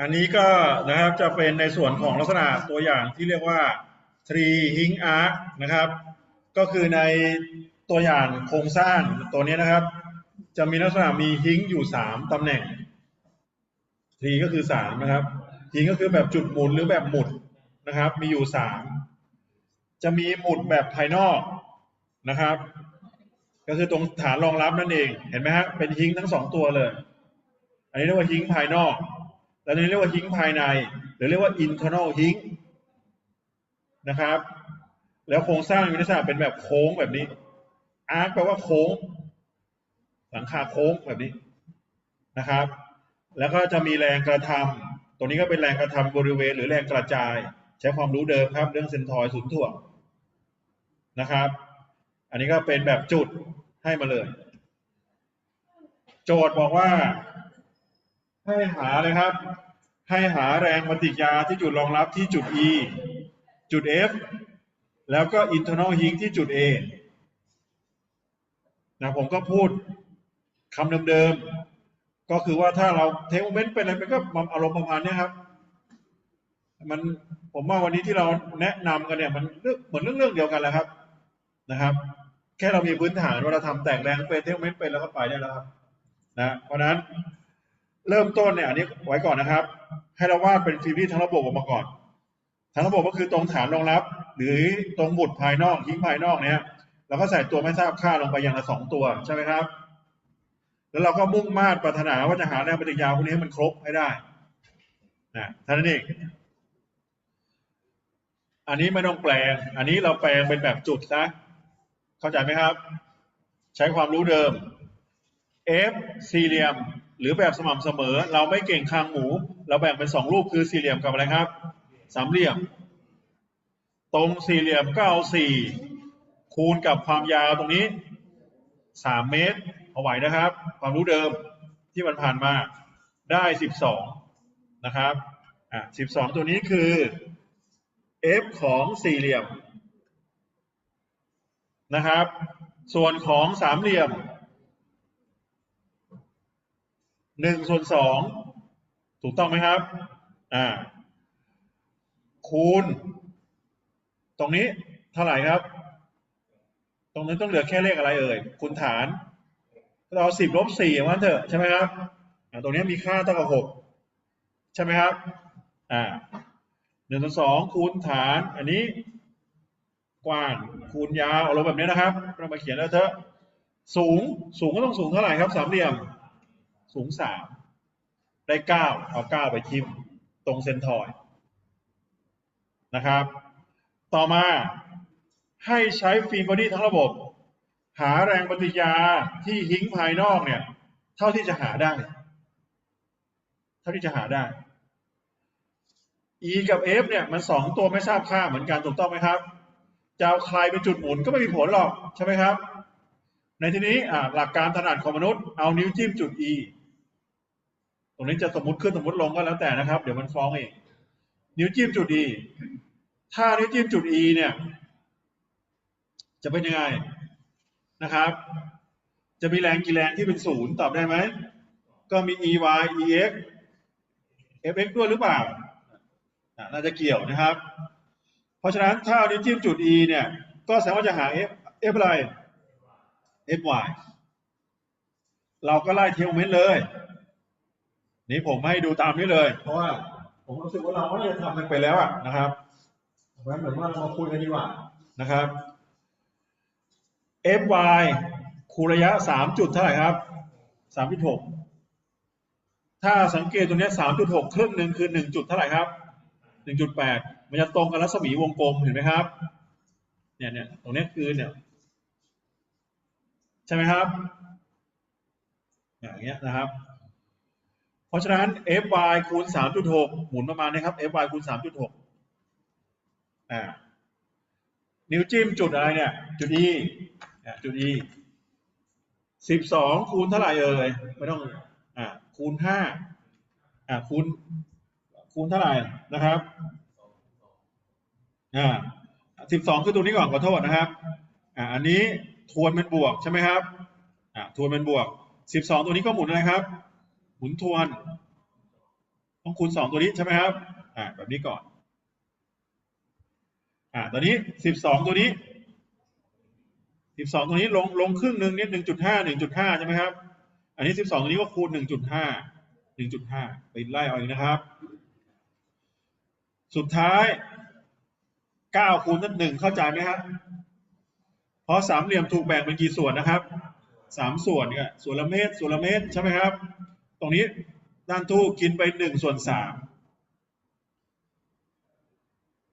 อันนี้ก็นะครับจะเป็นในส่วนของลักษณะตัวอย่างที่เรียกว่า tree hing arc นะครับ ก็คือในตัวอย่างโครงสร้างตัวนี้นะครับ จะมีลักษณะมีฮิงอยู่สามตำแหน่ง tree ก็คือสามนะครับฮิงก็คือแบบจุดหมุนหรือแบบหมุดนะครับ มีอยู่สามจะมีหมุดแบบภายนอกนะครับ ก็คือตรงฐานรองรับนั่นเอง เห็นไหมฮะเป็นฮิงทั้งสองตัวเลย อันนี้เรียกว่าฮิงภายนอก แล้วอันนี้เรียกว่าฮิงภายใน หรือเรียกว่า internal ฮิงนะครับ แล้วโครงสร้างมีลักษณะเป็นแบบโค้งแบบนี้ อาร์คแปลว่าโค้ง หลังคาโค้งแบบนี้นะครับ แล้วก็จะมีแรงกระทำตัวนี้ก็เป็นแรงกระทำบริเวณ หรือแรงกระจาย ใช้ความรู้เดิมครับ เรื่องเซนทอยด์ศูนย์ถ่วงนะครับ อันนี้ก็เป็นแบบจุดให้มาเลย โจทย์บอกว่าให้หาเลยครับ ให้หาแรงปฏิกิริยาที่จุดรองรับที่จุด E จุด F แล้วก็ internal heat ที่จุด A นะผมก็พูดคำเดิมๆ ก็คือว่าถ้าเราเทโมเมนต์เป็นอะไรมันก็อารมณ์ประมาณนี้ครับ มันผมว่าวันนี้ที่เราแนะนำกันเนี่ยมันเรื่องเหมือนเรื่องเรื่องเดียวกันแหละครับนะครับ แค่เรามีพื้นฐานว่าเราทำแตกแรงเป็นเทโมเมนต์เป็นแล้วก็ไปได้แล้วครับนะเพราะนั้น เริ่มต้นเนี่ยอันนี้ไว้ก่อนนะครับ ให้เราวาดเป็นฟิล์มที่ทั้งระบบออกมาก่อน ทั้งระบบก็คือตรงฐานรองรับ หรือตรงบุดภายนอกทิ้งภายนอกเนี่ยเราก็ใส่ตัวไม่ทราบค่าลงไปอย่างละสองตัวใช่ไหมครับ แล้วเราก็มุ่งมาตรปรารถนาว่าจะหาแรงปฏิกิริยาพวกนี้ให้มันครบให้ได้นะท่านั้นเองอันนี้ไม่ต้องแปลง อันนี้เราแปลงเป็นแบบจุดนะ เข้าใจไหมครับ ใช้ความรู้เดิม F สี่เหลี่ยม หรือแบบสม่ำเสมอ เราไม่เก่งคางหมู เราแบ่งเป็นสองรูปคือสี่เหลี่ยมกับอะไรครับ สามเหลี่ยม ตรงสี่เหลี่ยมก็เอาสี่คูณกับความยาวตรงนี้สามเมตรเอาไหวนะครับ ความรู้เดิมที่มันผ่านมาได้สิบสองนะครับอะสิบสองตัวนี้คือ f ของสี่เหลี่ยมนะครับ ส่วนของสามเหลี่ยม หนึ่งส่วนสองถูกต้องไหมครับอ่าคูณ ตรงนี้เท่าไหร่ครับ ตรงนี้ต้องเหลือแค่เลขอะไรเอ่ยคูณฐานเราสิบลบสี่ว่าเถอะใช่ไหมครับอ่าตรงนี้มีค่าเท่ากับหกใช่ไหมครับอ่าหนึ่งส่วนสองคูณฐานอันนี้กว้างคูณยาวเอาลงแบบนี้นะครับเรามาเขียนแล้วเถอะสูงสูงก็ต้องสูงเท่าไหร่ครับสามเหลี่ยม สูงสามได้เก้าเอาเก้าไปทิมตรงเซนทอยด์นะครับ ต่อมาให้ใช้ฟิล์มบอดี้ทั้งระบบ หาแรงปฏิกิริยาที่หิ้งภายนอกเนี่ย เท่าที่จะหาได้ เท่าที่จะหาได้ E กับ F เนี่ยมันสองตัวไม่ทราบค่าเหมือนกันถูกต้องไหมครับจะเอาใครเป็นจุดหมุนก็ไม่มีผลหรอกใช่ไหมครับ ในที่นี้หลักการถนัดของมนุษย์เอานิ้วจิ้มจุด E ตรงนี้จะสมมติขึ้นสมมติลงก็แล้วแต่นะครับ เดี๋ยวมันฟ้องเองนิ้วจิ้มจุด E ถ้านิ้วจิ้มจุด E เนี่ย จะเป็นยังไงนะครับ จะมีแรงกี่แรงที่เป็นศูนย์ตอบได้ไหม ก็มี EY EX FX ด้วยหรือเปล่า น่าจะเกี่ยวนะครับ เพราะฉะนั้นถ้านิ้วจิ้มจุด E เนี่ย ก็สามารถจะหา F F อะไร FY เราก็ไล่เทลเมนต์เลย นี่ผมให้ดูตามนี้เลย เพราะว่าผมรู้สึกว่าเราไม่ได้ทำมันไปแล้วอะนะครับเพราะฉะนั้นเหมือนว่าเรามาคุยกันดีกว่านะครับ FY คูณระยะสามจุดเท่าไหร่ครับสามจุดหกถ้าสังเกตตรงนี้สามจุดหกครึ่งหนึ่งคือหนึ่งจุดเท่าไหร่ครับหนึ่งจุดแปดมันจะตรงกับรัศมีวงกลมเห็นไหมครับ เนี่ยเนี่ยตรงนี้คือเนี่ยใช่ไหมครับ อย่างเงี้ยนะครับ เพราะฉะนั้น fy คูณสามจุดหกหมุนประมาณนี้ครับ fy คูณสามจุดหกอ่านิ้วจิ้มจุดอะไรเนี่ย จุด e จุด e สิบสองคูณเท่าไหร่เอ่ยไม่ต้องอ่าคูณห้าอ่าคูณคูณเท่าไหร่นะครับอ่าสิบสองคือตัวนี้ก่อนขอโทษนะครับอ่าอันนี้ทวนเป็นบวกใช่ไหมครับอ่าทวนเป็นบวกสิบสองตัวนี้ก็หมุนอะไรครับ หมุนทวน ต้องคูณสองตัวนี้ใช่ไหมครับ อ่า แบบนี้ก่อน อ่า ตอนนี้สิบสองตัวนี้สิบสองตัวนี้ลงลงครึ่งหนึ่งนี่ยหนึ่งจุดห้าหนึ่งจุดห้าใช่ไหมครับ อันนี้สิบสองตัวนี้ก็คูณหนึ่งจุดห้าหนึ่งจุดห้าไปไล่เอาเองนะครับ สุดท้ายเก้าคูณนั่นหนึ่งเข้าใจไหมครับเพราะสามเหลี่ยมถูกแบ่งเป็นกี่ส่วนนะครับสามส่วนเนี่ยส่วนละเมตรส่วนละเมตรใช่ไหมครับ ตรงนี้ด้านทูกกินไปหนึ่งส่วนสาม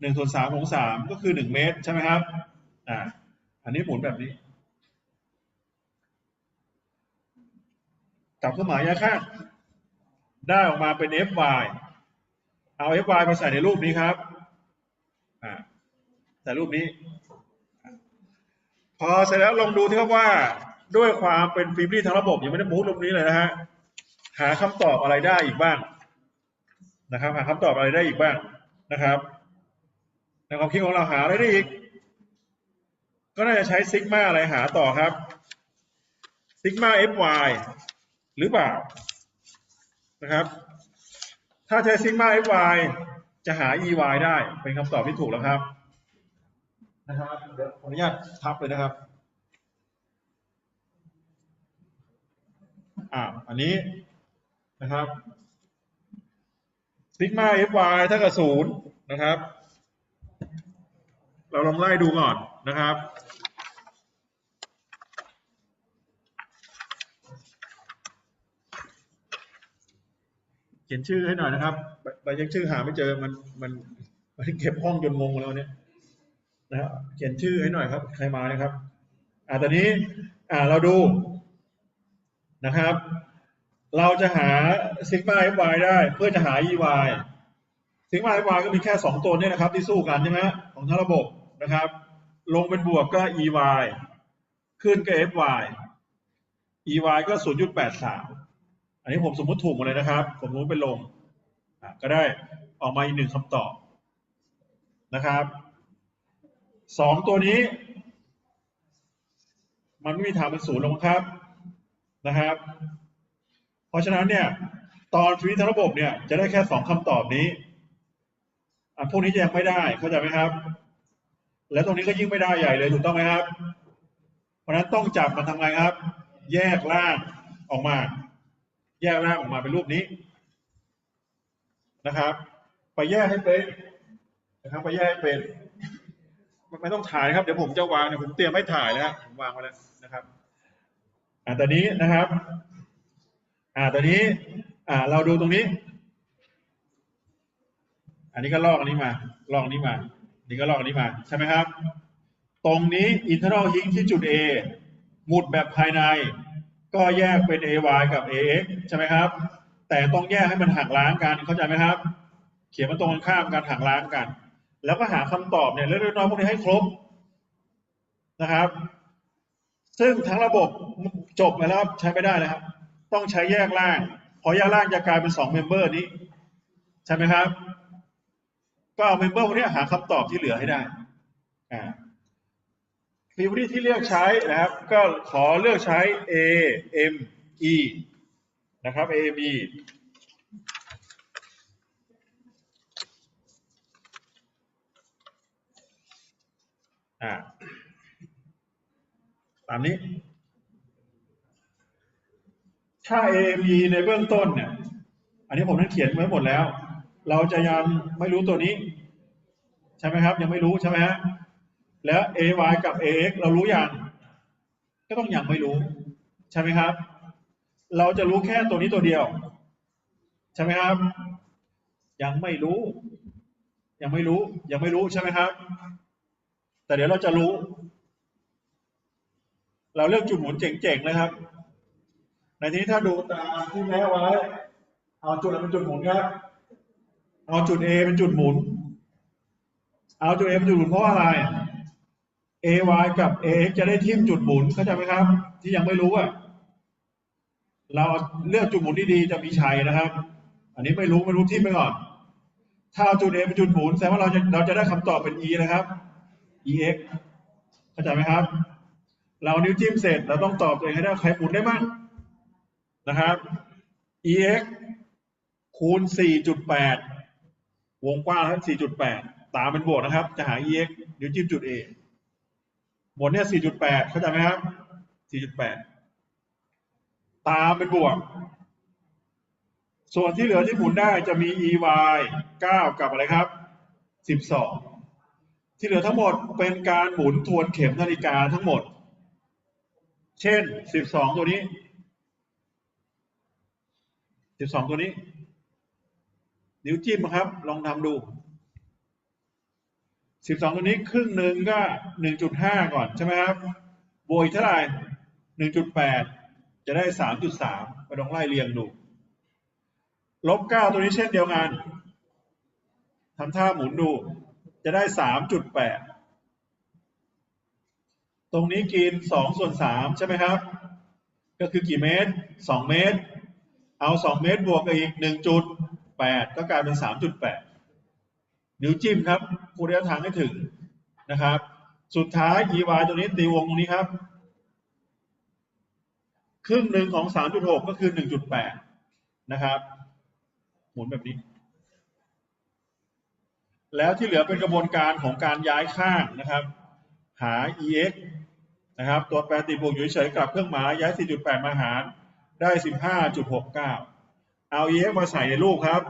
หนึ่งส่วนสามของสามก็คือหนึ่งเมตรใช่ไหมครับอ่าอันนี้หมุนแบบนี้กลับเครื่องหมายย้ายข้างได้ออกมาเป็น fy เอา fy มาใส่ในรูปนี้ครับอ่าใส่รูปนี้ พอเสร็จแล้วลองดูที่ครับว่าด้วยความเป็นฟิล์มที่ทั้งระบบยังไม่ได้มูฟลงนี้เลยนะฮะ หาคำตอบอะไรได้อีกบ้างนะครับ หาคำตอบอะไรได้อีกบ้างนะครับในความคิดของเราหาอะไรได้อีก ก็น่าจะใช้ซิกมาอะไรหาต่อครับซิกมา fy หรือเปล่านะครับ ถ้าใช้ซิกมา fy จะหา ey ได้เป็นคำตอบที่ถูกแล้วครับนะครับเดี๋ยวขออนุญาตทับเลยนะครับอ่าอันนี้ นะครับซิกมา fy เท่ากับศูนย์นะครับ เราลองไล่ดูก่อนนะครับ เขียนชื่อให้หน่อยนะครับใบใบยังชื่อหาไม่เจอมันมันมันเก็บห้องจนงงแล้วเนี่ยนะครับเขียนชื่อให้หน่อยครับ ใครมานะครับ อ่าตอนนี้ อ่าเราดูนะครับ เราจะหาซิกมา fy ได้เพื่อจะหา ey ซิกมา fy ก็มีแค่สองตัวเนี่ยนะครับ ที่สู้กันใช่ไหมของทั้งระบบนะครับ ลงเป็นบวกก็ ey ขึ้นก็ fy ey ก็ 0.83 อันนี้ผมสมมติถูกหมดเลยนะครับ ผมสมมติเป็นลง ก็ได้ออกมาอีกหนึ่งคำตอบนะครับสองตัวนี้ มันไม่มีทางเป็นศูนย์หรอกครับนะครับ ราะฉะนั้นเนี่ยตอนฟิสิกระบบเนี่ยจะได้แค่สองคำตอบนี้อะพวกนี้จะยังไม่ได้เข้าใจไหมครับ แล้วตรงนี้ก็ยิ่งไม่ได้ใหญ่เลยถูกต้องไหมครับ เพราะฉะนั้นต้องจับมันทำไงครับ แยกล่างออกมา แยกล่างออกมาเป็นรูปนี้นะครับ ไปแยกให้เป็นนะครับ ไปแยกให้เป็นไม่ต้องถ่ายนะครับเดี๋ยวผมจะวางเนี่ยผมเตรียมไม่ถ่ายแล้วผมวางไว้แล้วนะครับอ่าตอนนี้นะครับ อ่าตอนนี้อ่าเราดูตรงนี้ อันนี้ก็ลอกอันนี้มา ลอกอันนี้มาอันนี้ก็ลอกอันนี้มา ใช่ไหมครับ ตรงนี้ internal hink ที่จุด A หมุดแบบภายใน ก็แยกเป็น AY กับ AX ใช่ไหมครับ แต่ต้องแยกให้มันหักล้างกันเข้าใจไหมครับ เขียนมันตรงกันข้ามกันหักล้างกัน แล้วก็หาคำตอบเนี่ยเล็กๆน้อยๆพวกนี้ให้ครบนะครับ ซึ่งทั้งระบบจบไปแล้วใช้ไม่ได้แล้วครับ ต้องใช้แยกล่าง พอแยกล่างจะกลายเป็นสองเมมเบอร์นี้ ใช่ไหมครับ ก็เอาเมมเบอร์พวกนี้หาคำตอบที่เหลือให้ได้อ่าฟีวที่ที่เลือกใช้นะครับ ก็ขอเลือกใช้ A M E นะครับ A M E อ่าตามนี้ ถ้า AME ในเบื้องต้นเนี่ย อันนี้ผมนั้นเขียนไว้หมดแล้ว เราจะยังไม่รู้ตัวนี้ ใช่ไหมครับ ยังไม่รู้ใช่ไหมฮะ แล้ว AY กับ AX เรารู้ยัง ก็ต้องยังไม่รู้ ใช่ไหมครับ เราจะรู้แค่ตัวนี้ตัวเดียว ใช่ไหมครับ ยังไม่รู้ ยังไม่รู้ ยังไม่รู้ใช่ไหมครับ แต่เดี๋ยวเราจะรู้ เราเลือกจุดหมุนเจ๋งๆเลยครับ ในที่นี้ถ้าดูตามที่แม้ไว้ เอาจุดอะไรเป็นจุดหมุนครับ เอาจุด A เป็นจุดหมุน เอาจุด A เป็นจุดหมุนเพราะอะไร AY กับ AX จะได้ทิ่มจุดหมุนเข้าใจไหมครับ ที่ยังไม่รู้อะเราเลือกจุดหมุนดีๆจะมีชัยนะครับ อันนี้ไม่รู้ไม่รู้ทิ่มไปก่อน ถ้าเอาจุด A เป็นจุดหมุนแสดงว่าเราจะเราจะได้คำตอบเป็น E นะครับ EX เข้าใจไหมครับ เรานิ้วจิ้มเสร็จเราต้องตอบตัวเองให้ได้ใครหมุนได้บ้าง นะครับ EX คูณ 4.8 วงกว้างครับ4.8 ตามเป็นบวกนะครับ จะหา ex นิ้วจิ้มจุด A บนเนี่ย 4.8 เข้าใจไหมครับ 4.8 ตามเป็นบวก ส่วนที่เหลือที่หมุนได้จะมี ey 9 กับอะไรครับ 12 ที่เหลือทั้งหมดเป็นการหมุนทวนเข็มนาฬิกาทั้งหมด เช่น 12 ตัวนี้ 12ตัวนี้ นิ้วจิ้มนะครับ ลองทำดู12ตัวนี้ครึ่งหนึ่งก็1.5ก่อนใช่ไหมครับบวกเท่าไหร่1.8จะได้3.3ไปลองไล่เรียงดู ลบ9ตัวนี้เช่นเดียวกันทำท่าหมุนดู จะได้3.8ตรงนี้กิน2ส่วน3ใช่ไหมครับ ก็คือกี่เมตร2เมตร เอา2เมตรบวกกับอีก1.8ก็กลายเป็น3.8นิ้วจิ้มครับคูณระยะทางให้ถึงนะครับ สุดท้าย ey ตัวนี้ตีวงตรงนี้ครับ ครึ่งหนึ่งของ3.6ก็คือ1.8นะครับ หมุนแบบนี้ แล้วที่เหลือเป็นกระบวนการของการย้ายข้างนะครับ หา ex นะครับ ตัวแปรติดบวกอยู่เฉยกลับเครื่องหมายย้าย 4.8 มาหาร ได้15.69เก้าเอา ex มาใส่ในรูปครับ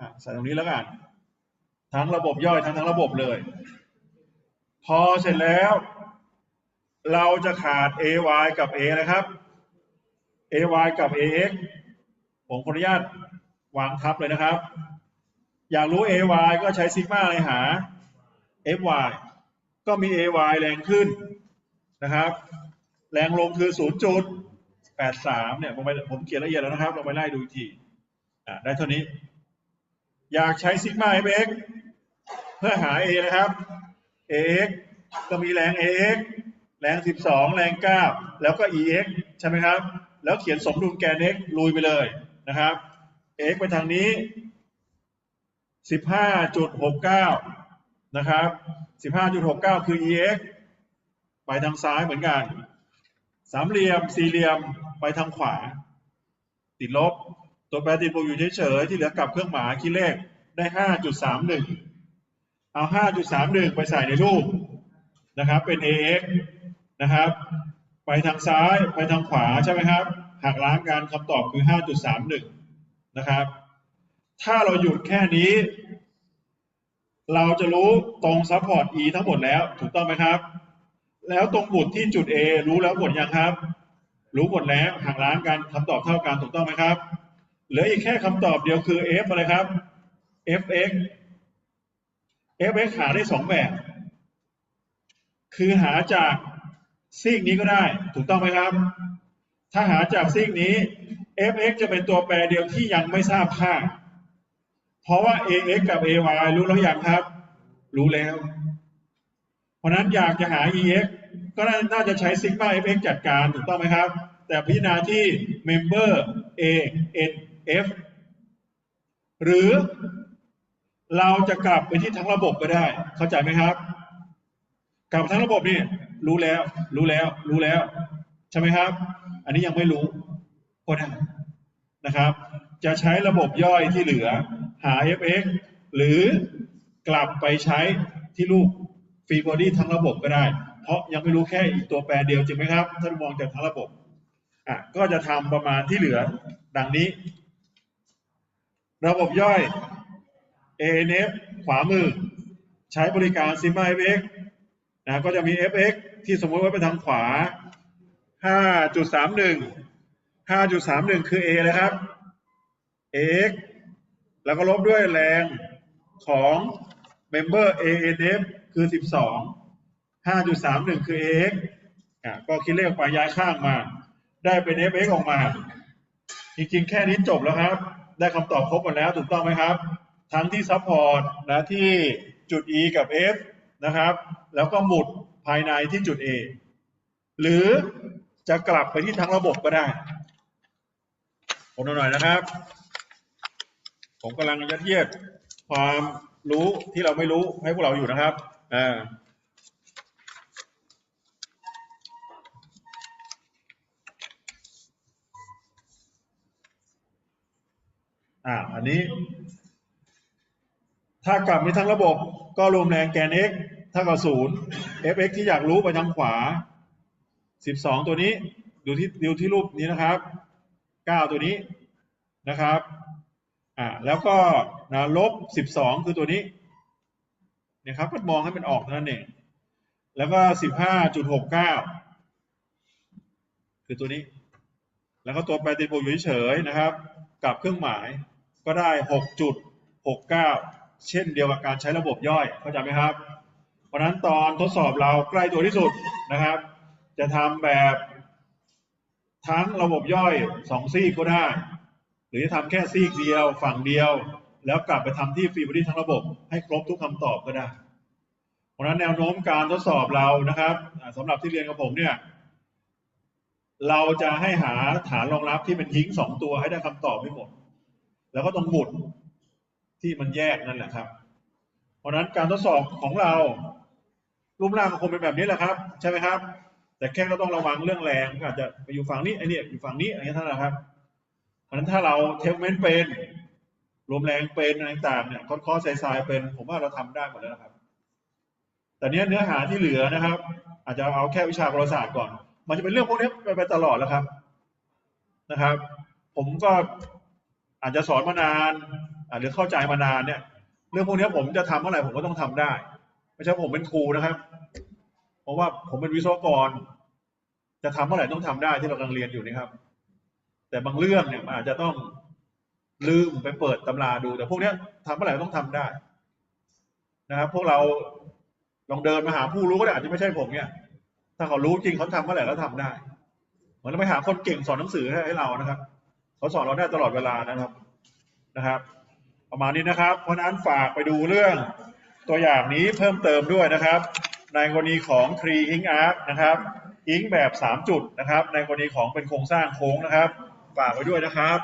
อะใส่ตรงนี้แล้วกัน ทั้งระบบย่อยทั้งทั้งระบบเลย พอเสร็จแล้ว เราจะขาด ay กับ a นะครับ ay กับ ax ผมขออนุญาตวางทับเลยนะครับ อยากรู้ ay ก็ใช้ซิกมาเลยหา fy ก็มี ay แรงขึ้นนะครับ แรงลงคือ 0 จุด 0.83เนี่ยผมไปผมเขียนละเอียดแล้วนะครับ เราไปไล่ดูอีกทีอ่าได้เท่านี้ อยากใช้ซิกมา fx เพื่อหา a นะครับ ax ก็มีแรง ax แรง 12 แรง 9 แล้วก็ ex ใช่ไหมครับ แล้วเขียนสมดุลแกน x ลุยไปเลยนะครับ x ไปทางนี้ 15.69 นะครับ 15.69 คือ ex ไปทางซ้ายเหมือนกัน สามเหลี่ยม สี่เหลี่ยม ไปทางขวา ติดลบ ตัวแปรติดบวกอยู่เฉยๆที่เหลือกลับเครื่องหมายคิดเลขได้5.31เอา5.31ไปใส่ในรูปนะครับ เป็น ax นะครับ ไปทางซ้ายไปทางขวาใช่ไหมครับหักล้างกันคำตอบคือ 5.31 นะครับ ถ้าเราหยุดแค่นี้ เราจะรู้ตรงซัพพอร์ต e ทั้งหมดแล้ว ถูกต้องไหมครับ แล้วตรงบุตรที่จุด A รู้แล้วหมดยังครับ รู้หมดแล้วหักล้างกันคำตอบเท่ากันถูกต้องไหมครับเหลืออีกแค่คำตอบเดียวคือ f อะไรครับ fx fx หาได้สองแบบ คือหาจากซีกนี้ก็ได้ ถูกต้องไหมครับ ถ้าหาจากซีกนี้ fx จะเป็นตัวแปรเดียวที่ยังไม่ทราบค่า เพราะว่า ax กับ ay รู้แล้วยังครับ รู้แล้ว เพราะนั้นอยากจะหา ex ก็น่าจะใช้ซิกมา fx จัดการถูกต้องไหมครับ แต่พิจารณาที่ member a n f หรือเราจะกลับไปที่ทั้งระบบก็ได้ เข้าใจไหมครับ กลับทั้งระบบนี่รู้แล้ว รู้แล้ว รู้แล้ว ใช่ไหมครับ อันนี้ยังไม่รู้ก็ได้นะครับ จะใช้ระบบย่อยที่เหลือหา fx หรือกลับไปใช้ที่ลูกฟรีบอดี้ทั้งระบบก็ได้ เพราะยังไม่รู้แค่อีกตัวแปรเดียวจริงไหมครับ ถ้ามองจากทั้งระบบอะก็จะทำประมาณที่เหลือดังนี้ ระบบย่อย ANF ขวามือ ใช้บริการ Sigma FX นะก็จะมี FX ที่สมมติว่าไปทางขวา 5.31 5.31 คือ A เลยครับ AX แล้วก็ลบด้วยแรงของ Member ANF คือ 12 5.31 คือ AX อะก็คิดเลขไปย้ายข้างมา ได้เป็น FX ออกมา จริงๆ แค่นี้จบแล้วครับ ได้คำตอบครบหมดแล้วถูกต้องไหมครับ ทั้งที่ซัพพอร์ตนะที่จุด E กับ F นะครับ แล้วก็หมุดภายในที่จุด A หรือจะกลับไปที่ทั้งระบบก็ได้ผมหน่อยนะครับ ผมกำลังยัดเยียดความรู้ที่เราไม่รู้ให้พวกเราอยู่นะครับอ่า อ่าอันนี้ ถ้ากลับมีทั้งระบบก็รวมแรงแกน x เท่ากับศูนย์ fx ที่อยากรู้ไปทางขวา 12 ตัวนี้ ดูที่ดูที่รูปนี้นะครับ 9 ตัวนี้นะครับอ่าแล้วก็นะลบ 12 คือตัวนี้นี่ยครับก็มองให้มันออกเท่านั้นเองแล้วก็ 15.69 คือตัวนี้ แล้วก็ตัวแปรติดบวกอยู่เฉยๆนะครับ กับเครื่องหมาย ก็ได้ 6.69 เช่นเดียวกับการใช้ระบบย่อยเข้าใจไหมครับ เพราะนั้นตอนทดสอบเราใกล้ตัวที่สุดนะครับ จะทำแบบทั้งระบบย่อยสองซีกก็ได้ หรือจะทำแค่ซีกเดียว ฝั่งเดียว แล้วกลับไปทำที่ฟรีบอดี้ทั้งระบบ ให้ครบทุกคำตอบก็ได้ เพราะนั้นแนวโน้มการทดสอบเรานะครับสำหรับที่เรียนกับผมเนี่ยเราจะให้หาฐานรองรับที่เป็นทิ้งสองตัวให้ได้คำตอบให้หมด แล้วก็ต้องหมุดที่มันแยกนั่นแหละครับ เพราะนั้นการทดสอบของเรา รูปร่างก็คงเป็นแบบนี้แหละครับ ใช่ไหมครับ แต่แค่ก็ต้องระวังเรื่องแรงอาจจะไปอยู่ฝั่งนี้ไอ้นี่อยู่ฝั่งนี้อะไรเงี้ยเท่านั้นะครับ เพราะนั้นถ้าเราเทคเมนต์เป็นรวมแรงเป็นอะไรต่างๆเนี่ยคอร์สไซส์เป็น ผมว่าเราทำได้หมดแล้วนะครับ แต่เนี้ยเนื้อหาที่เหลือนะครับ อาจจะเอาแค่วิชาประวัติศาสตร์ก่อน มันจะเป็นเรื่องพวกนี้ไปตลอดแล้วครับนะครับ ผมก็ อาจจะสอนมานานอาจจะเข้าใจมานานเนี่ย เรื่องพวกนี้ผมจะทำเมื่อไหร่ผมก็ต้องทำได้ ไม่ใช่ผมเป็นครูนะครับ เพราะว่าผมเป็นวิศวกร จะทำเมื่อไหร่ต้องทำได้ที่เรากำลังเรียนอยู่นี่ครับ แต่บางเรื่องเนี่ยมันอาจจะต้องลืมไปเปิดตำราดู แต่พวกนี้ทำเมื่อไหร่ต้องทำได้ นะครับ พวกเราลองเดินมาหาผู้รู้ก็ได้อาจจะไม่ใช่ผมเนี่ย ถ้าเขารู้จริงเขาทำเมื่อไหร่แล้วทำได้ เหมือนเราไปหาคนเก่งสอนหนังสือให้เรานะครับ เขาสอนเราได้ตลอดเวลานะครับนะครับ ประมาณนี้นะครับ เพราะนั้นฝากไปดูเรื่องตัวอย่างนี้เพิ่มเติมด้วยนะครับ ในกรณีของ Tree Ink Arc นะครับอิงแบบ 3 จุดนะครับ ในกรณีของเป็นโครงสร้างโค้งนะครับ ฝากไว้ด้วยนะครับ